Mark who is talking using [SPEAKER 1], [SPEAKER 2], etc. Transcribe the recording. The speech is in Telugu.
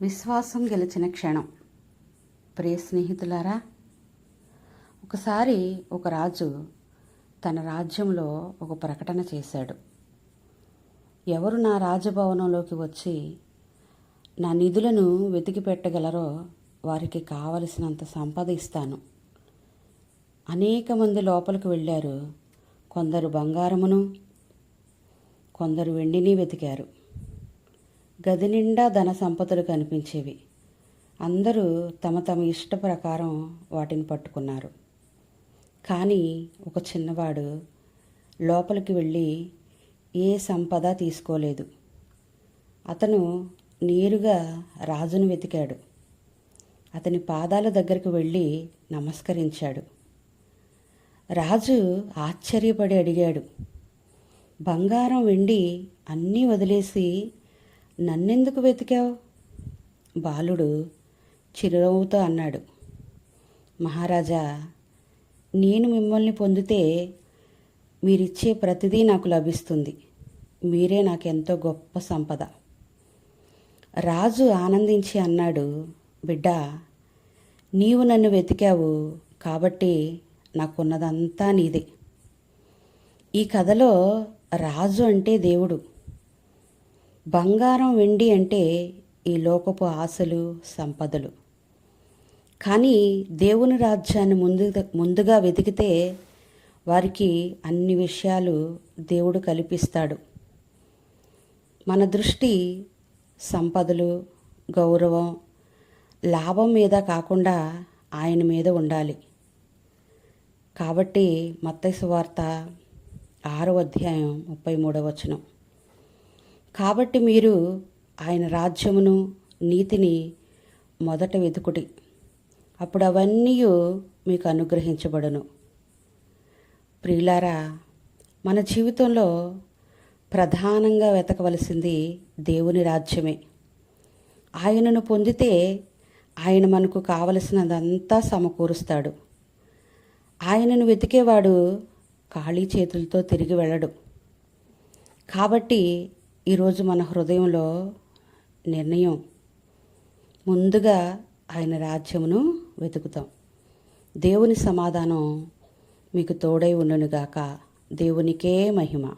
[SPEAKER 1] విశ్వాసం గెలిచిన క్షణం. ప్రియ స్నేహితులారా ఒకసారి ఒక రాజు తన రాజ్యంలో ఒక ప్రకటన చేశాడు. ఎవరు నా రాజభవనంలోకి వచ్చి నా నిధులను వెతికి పెట్టగలరో వారికి కావలసినంత సంపద ఇస్తాను. అనేక మంది లోపలికి వెళ్ళారు. కొందరు బంగారమును కొందరు వెండిని వెతికారు. గది నిండా ధన సంపదలు కనిపించేవి. అందరూ తమ తమ ఇష్ట ప్రకారం వాటిని పట్టుకున్నారు. కానీ ఒక చిన్నవాడు లోపలికి వెళ్ళి ఏ సంపద తీసుకోలేదు. అతను నేరుగా రాజును వెతికాడు. అతని పాదాల దగ్గరికి వెళ్ళి నమస్కరించాడు. రాజు ఆశ్చర్యపడి అడిగాడు బంగారం వెండి అన్నీ వదిలేసి నన్నెందుకు వెతికావు? బాలుడు చిరునవ్వుతో అన్నాడు. మహారాజా నేను మిమ్మల్ని పొందితే మీరిచ్చే ప్రతిదీ నాకు లభిస్తుంది. మీరే నాకెంతో గొప్ప సంపద. రాజు ఆనందించి అన్నాడు. బిడ్డ నీవు నన్ను వెతికావు కాబట్టి నాకున్నదంతా నీదే. ఈ కథలో రాజు అంటే దేవుడు. బంగారం వెండి అంటే ఈ లోకపు ఆశలు సంపదలు. కానీ దేవుని రాజ్యాన్ని ముందు ముందుగా వెతికితే వారికి అన్ని విషయాలు దేవుడు కల్పిస్తాడు. మన దృష్టి సంపదలు గౌరవం లాభం మీద కాకుండా ఆయన మీద ఉండాలి. కాబట్టి మత్తైసు వార్త ఆరో అధ్యాయం ముప్పై మూడవ వచనం. కాబట్టి మీరు ఆయన రాజ్యమును నీతిని మొదట వెతుకుటి అప్పుడు అవన్నీ మీకు అనుగ్రహించబడును. ప్రియులారా మన జీవితంలో ప్రధానంగా వెతకవలసింది దేవుని రాజ్యమే. ఆయనను పొందితే ఆయన మనకు కావలసినదంతా సమకూరుస్తాడు. ఆయనను వెతికేవాడు ఖాళీ చేతులతో తిరిగి వెళ్ళడు. కాబట్టి ఈరోజు మన హృదయంలో నిర్ణయం. ముందుగా ఆయన రాజ్యమును వెతుకుతాం. దేవుని సమాధానం మీకు తోడై ఉండునుగాక. దేవునికే మహిమ.